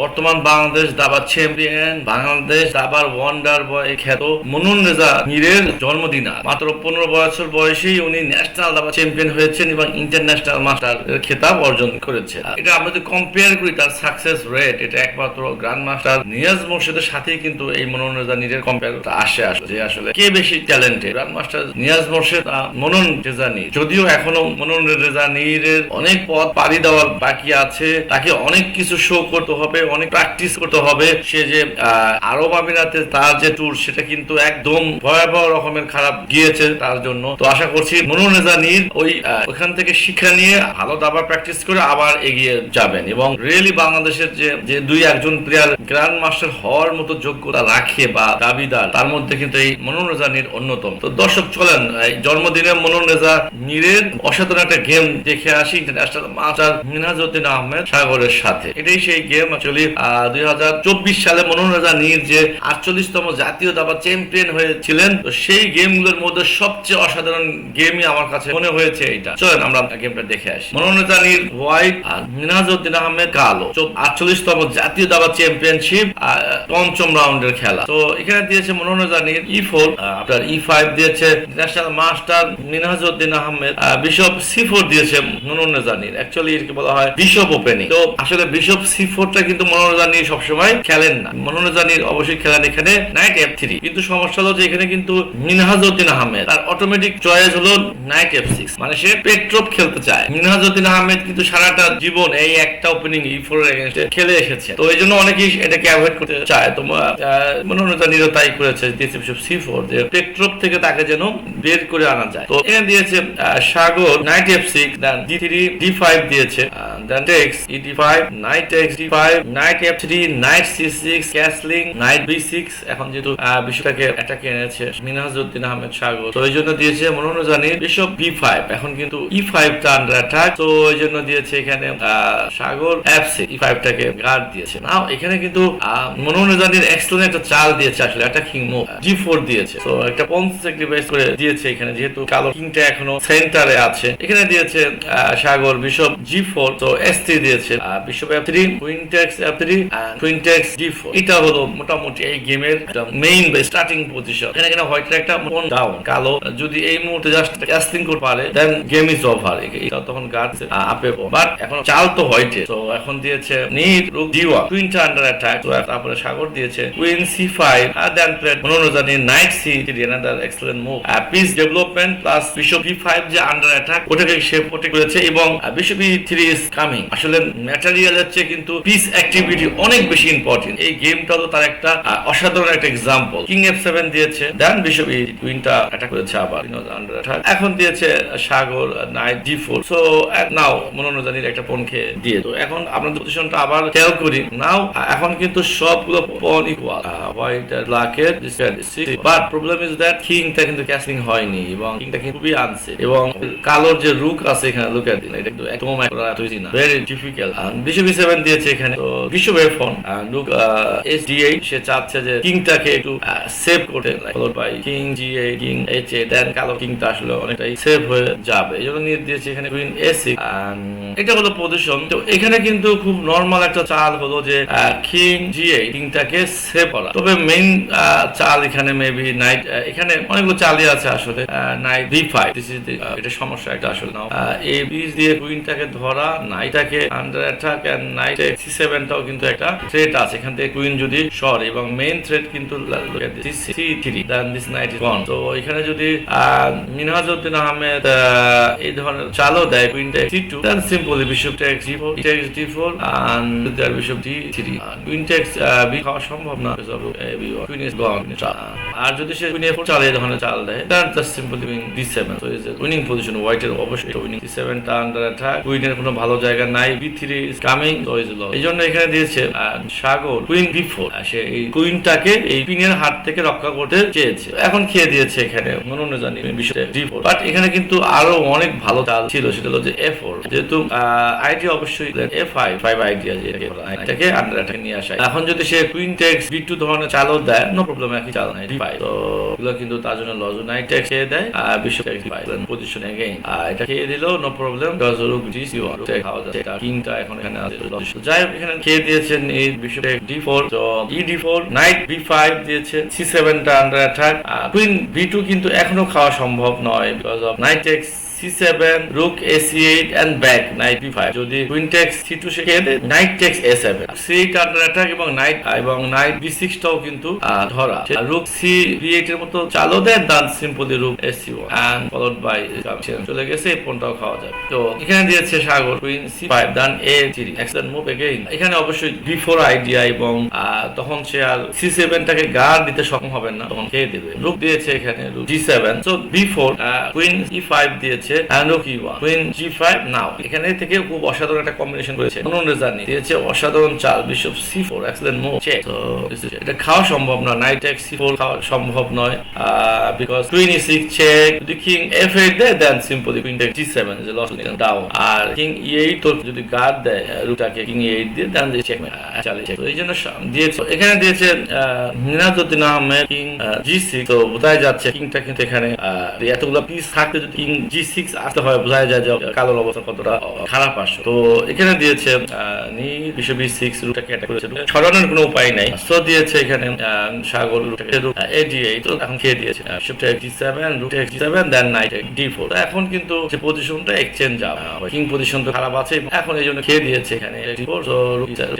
বর্তমান বাংলাদেশ দাবার চ্যাম্পিয়ন বাংলাদেশ দাবার ওয়ান্ডার বয় খ্যাত মনুন রেজা মীরের জন্মদিন। মাত্র পনেরো বছর বয়সেই উনি ন্যাশনাল দাবা চ্যাম্পিয়ন হয়েছেন এবং ইন্টারন্যাশনাল মাস্টার খেতাব অর্জন করেছে এটা আমরা যদি কম্পেয়ার করি, তার সাকসেস রেট এটা একমাত্র গ্র্যান্ড মাস্টার নিয়াজ মোর্শেদের সাথেই কিন্তু এই মনুন রেজা নীরের কম্পেয়ার আসে আসলে। যে আসলে কে বেশি talented grand master Niaz Morshed Monon Reza Neer যদিও এখনও মনুন রেজা নীরের অনেক পথ পাড়ি দেওয়ার বাকি আছে, তাকে অনেক কিছু শো করতে হবে অনেক প্র্যাকটিস করতে হবে। সে যে আরব আমিরাতে তার যে ট্যুর সেটা কিন্তু একদম ভয়াবহ রকমের খারাপ গিয়েছে তার জন্য। তো আশা করছি মনুন রেজা ওই ওখান থেকে শিক্ষা নিয়ে ভালো দাবা প্র্যাকটিস করে আবার এগিয়ে যাবেন এবং রিয়েলি বাংলাদেশের যে যে দুই একজন প্লেয়ার গ্র্যান্ড মাস্টার হওয়ার মতো যোগ্যতা রাখে বা দাবিদার, তার মধ্যে কিন্তু এই মনুন রেজা অন্যতম। তো দর্শক, চলেন, এই জন্মদিনে মনুন রেজা নীরের অসাধারণ একটা গেম দেখে আসি ইন্টারন্যাশনাল মাস্টার মিনহাজউদ্দিন আহমেদ সাগরের সাথে। এটাই সেই গেম অ্যাকচুয়ালি দুই হাজার চব্বিশ সালে মনুন রেজা নীর যে আটচল্লিশতম জাতীয় দাবা চ্যাম্পিয়ন হয়েছিলেন, তো সেই গেমগুলোর মধ্যে সবচেয়ে অসাধারণ গেমই আমার কাছে মনে হয়েছে এটা চলেন আমরা গেমটা দেখে আসি। মনুন রেজা নীর হোয়াইট আর মিনহাজউদ্দিন আহমেদ কালো। আটচল্লিশতম জাতীয় দাবা চ্যাম্পিয়নশিপ পঞ্চম রাউন্ডের খেলা। তো এখানে দিয়েছে মনুন রেজা নীর ই ফোর আপনার ই ফাইভ দিয়েছে national master Minhajuddin Ahmed bishop C four দিয়েছে মনুন রেজা নীর। অ্যাকচুয়ালি এটাকে বলা হয় বিশপ ওপেনিং তো আসলে বিশপ সি ফোরটা কিন্তু মনোন রানী সবসময় খেলেন না। মনোন রানীর অবশ্যই খেলেন এখানে নাইট এফ থ্রি কিন্তু সমস্যা হলো যে এখানে কিন্তু মিনহাজউদ্দিন আহমেদ। তার অটোমেটিক চয়েস হলো নাইট এফ সিক্স মানে সে পেট্রোপ খেলতে চায়। মিনহাজউদ্দিন আহমেদ কিন্তু সারাটা জীবন এই একটা ওপেনিং ই ফোর খেলে এসেছে। তো এই জন্য অনেকেই এটাকে অ্যাভয়েড করতে চায়। তো মনোন রানীরও তাই করেছে সি ফোর যে পেট্রোপ থেকে তাকে যেন বের করে আনা যায়। তো এখানে দিয়েছে Sagar knight F six then D three D five দিয়েছে then takes E D five knight takes D five knight F three knight C six castling knight B six এখন যেহেতু বিশ্বটাকে অ্যাটাকে এনেছে মিনহাজউদ্দিন আহমেদ সাগর। তো এই জন্য দিয়েছে মনোরঞ্জনী বিশপ বি ফাইভ এখন কিন্তু ই ফাইভ টা আন্ডার অ্যাটাক তো এই জন্য দিয়েছে এখানে Sagar F C E five টাকে গার্ড দিয়েছে। নাও এখানে কিন্তু মনোরঞ্জনীর এক্সট্রা একটা চাল দিয়েছে আসলে অ্যাটাকিং মুভ জি ফোর দিয়েছে। তো একটা পঞ্চ স্যাক্রিফাইস করে দিয়েছে এখানে, যেহেতু কালো কিংটা এখনও সেন্টারে আছে। এখানে দিয়েছে সাগর বিশপ জি ফোর তো এস থ্রি দিয়েছে bishop F three queen takes three queen takes G এটা হলো মোটামুটি এই গেমের মেইন স্টার্টিং পজিশন এখানে এখানে হোয়াইটের একটা মন ডাউন কালো। যদি এই মুহূর্তে জাস্ট ক্যাস্টিং করতে পারে দেন গেম ইজ ওভার এটা তখন গার্ড আপে বাট এখন চাল তো হোয়াইটে তো এখন দিয়েছে নির রুক জি ওয়ান কুইনটা আন্ডার অ্যাটাক তারপরে সাগর দিয়েছে কুইন সি ফাইভ আর then played Monoranjani knight C another excellent move piece development plus bishop B five যে আন্ডার অ্যাটাক ওটাকে সে প্রোটেক্ট করেছে এবং bishop B three is coming আসলে ম্যাটেরিয়ালের চেয়ে কিন্তু পিস অ্যাক্টিভিটি অনেক বেশি ইম্পর্টেন্ট এই গেমটা তো তার একটা অসাধারণ একটা এক্সাম্পল কিং এফ সেভেন দিয়েছে দেন বিশপ অ্যাটাক করেছে আবার এখন দিয়েছে Sagar knight G four so now মনোরঞ্জনীর একটা পণ খেয়ে দিয়ে তো এখন আপনাদের পজিশনটা আবার খেয়াল করি। নাও এখন কিন্তু সবগুলো pawn equal white but problem is that কিংটা কিন্তু হয়নি এবং কিংটা কিন্তু খুবই এবং কালোর যে রুক আছে এখানে লুক এট কিন্তু একদম ভেরি ডিফিকাল্ট বিশপ সেভেন দিয়েছে এখানে। তো এফ ফোন লুক এস ডি এইট সে চাচ্ছে যে কিংটাকে একটু সেভ করতে followed by king G A king H A then কালো কিংটা আসলে অনেকটাই সেভ হয়ে যাবে। এই জন্য নিয়ে দিয়েছে এখানে কুইন এ সিক্স এটা হলো পজিশন তো এখানে কিন্তু খুব নর্মাল একটা চাল হলো যে কিং জি এইট কিংটাকে সেভ করা। তবে মেইন চাল এখানে মেবি নাইট এখানে অনেকগুলো চালই আছে আসলে নাইট বি ফাইভ দিস এটা সমস্যা একটা আসলে নাও। এ বিচ দিয়ে কুইনটাকে ধরা নাইটাকে under attack and knight C সেভেনটাও কিন্তু একটা থ্রেট আছে। এখান থেকে কুইন যদি সর এবং মেইন থ্রেট কিন্তু C three then this knight is gone তো এখানে যদি মিনহাজউদ্দিন আহমেদ আহ, এই ধরনের চালও দেয় কুইনটা C two then simply bishop takes G four takes D four and there bishop D three queen takes B খাওয়া সম্ভব না। কুইন ইজ গন আর যদি সে কুইন এ চালে এই চাল দেয় then just simply queen D seven so is winning position হোয়াইটের অবশ্যই উইনিং ডি সেভেনটা আন্ডার অ্যাটাক কুইনের কোনো ভালো জায়গা নাই B three is coming so is এই জন্য এখানে দিয়েছে ah, Sagar queen B four সে এই কুইনটাকে এই পিনের হাত থেকে রক্ষা করতে চেয়েছে। এখন খেয়ে দিয়েছে এখানে মনে জানি ডি ফোর বাট এখানে কিন্তু আরও অনেক ভালো চাল ছিল সেটা হলো যে এ ফোর যেহেতু আইডি অবশ্যই এ ফাইভ ফাইভ আইডিয়া যে এটাকে বলা এটাকে আন্ডার অ্যাটাক নিয়ে আসা এখন যদি সে কুইন টেক্স বি টু ধরনের চালও দেয় নো প্রবলেম একই চাল নাই ফাইভ তো এগুলো কিন্তু তার জন্য লজ নাইট টেক্স খেয়ে দেয় আর bishop takes five position again আর এটা খেয়ে দিলেও no problem because rook G C one খাওয়া যাচ্ছে। এটা কিংটা এখন এখানে আছে যাই হোক এখানে খেয়ে দিয়েছেন এই বিশপ ডি ফোর তো E D four knight B five দিয়েছে C সেভেনটা under attack queen B two কিন্তু এখনও খাওয়া সম্ভব নয় because of knight X C seven rook A C eight and back knight five যদি কুইনটেক্স সি টু সে খেয়ে knight takes A seven C eight under attack এবং knight এবং নাইট বি সিক্সটাও কিন্তু ধরা। রুক সি বি এইট এর মতো চালও দেয়, then simply rook S C one and followed by চলে গেছে, এই পনটাও খাওয়া যাবে। তো এখানে দিয়েছে সাগর queen C five then A three excellent move again এখানে অবশ্যই বি ফোর আইডিয়া এবং তখন সে আর সি সেভেনটাকে গার্ড দিতে সক্ষম হবেন না, তখন খেয়ে দেবে। রুক দিয়েছে এখানে G seven so B four queen E five দিয়েছে। E1 কুইন জি ফাইভ নাও এখানে থেকে খুব অসাধারণ একটা কম্বিনেশন অনন রেজানি দিয়েছে অসাধারণ চাল বিশপ সি ফোর এক্সেলেন্ট এটা খাওয়া সম্ভব না। নাইট এক্স সি ফোর খাওয়া সম্ভব নয়। বিকজ কুইন চেক যদি কিং এফ এইট দেয় then queen takes G seven যে লস ডাউন আর কিং এইট তোর যদি গার্ড দেয় রুটাকে কিং এইট দিয়ে দেন চেক চালে চেক এই জন্য দিয়েছে। এখানে দিয়েছে মিনাজুদ্দিন আহমেদ কিং জি তো যাচ্ছে কিংটা কিন্তু এখানে এতগুলো পিস থাকতে যদি কিং জি আসতে হয় বোঝা যায় যে কালোর অবস্থা কতটা খারাপ আসছে তো এখানে দিয়েছে বিশ্ব সিক্স রুটাকে অ্যাটাক করেছে। সরানোর কোনো উপায় নাই। সো দিয়েছে এখানে সাগর রুটাকে এডি এখন খেয়ে দিয়েছে? Shift G seven rook G seven then knight D four এখন কিন্তু যে পজিশনটা এক্সচেঞ্জ কিং পজিশন তো খারাপ আছে এখন এই জন্য খেয়ে দিয়েছে এখানে D four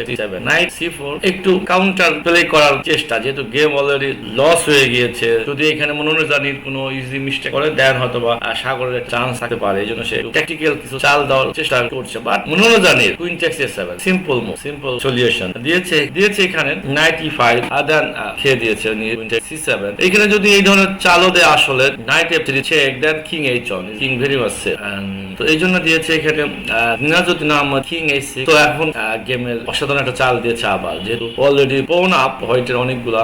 G seven knight C four একটু কাউন্টার প্লে করার চেষ্টা, যেহেতু গেম অলরেডি লস হয়ে গিয়েছে। যদি এখানে মনোরঞ্জনীর কোনো ইজি মিস্টেক করে দেন হয়তো বা সাগরের চান্স থাকতে পারে, এই জন্য সে ট্যাকটিক্যাল কিছু চাল দেওয়ার চেষ্টা করছে। But মনোরঞ্জনীর queen takes seven simple move simple solution দিয়েছে দিয়েছে এখানে নাইনটি ফাইভ আদান দেন খেয়ে দিয়েছে এখানে যদি এই ধরনের চালও দেয় আসলে knight F three check then king H one king very much তো এই জন্য দিয়েছে এখানে নিনাজুদ্দিন আহমদ কিং এইচ তো এখন গেমের অসাধারণ একটা চাল দিয়েছে আবার, যেহেতু অলরেডি পোন আপ হোয়াইটের অনেকগুলা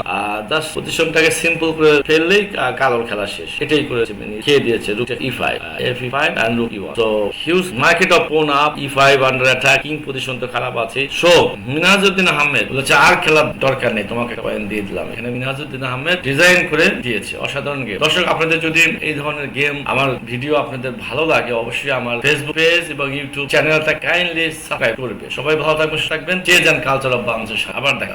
জাস্ট পজিশনটাকে সিম্পল করে ফেললেই কালোর খেলা শেষ। এটাই করেছে মানে খেয়ে দিয়েছে? Rook E five F E five and rook E one তো huge market of pawn up E five under attacking position তো খারাপ আছে। সো মিনাজুদ্দিন আহমেদ বলেছে, আর খেলার দরকার নেই, তোমাকে একটা পয়েন্ট দিয়ে দিলাম। এখানে মিনাজুদ্দিন আহমেদ ডিজাইন করে দিয়েছে। অসাধারণ গেম দর্শক, আপনাদের যদি এই ধরনের গেম আমার ভিডিও আপনাদের ভালো লাগে, অবশ্যই আমার ফেসবুক পেজ এবং ইউটিউব চ্যানেলটা কাইন্ডলি সাবস্ক্রাইব করবে সবাই ভালো থাকবেন থাকবেন। যে যান কালচার অফ বাংলাদেশ আবার দেখা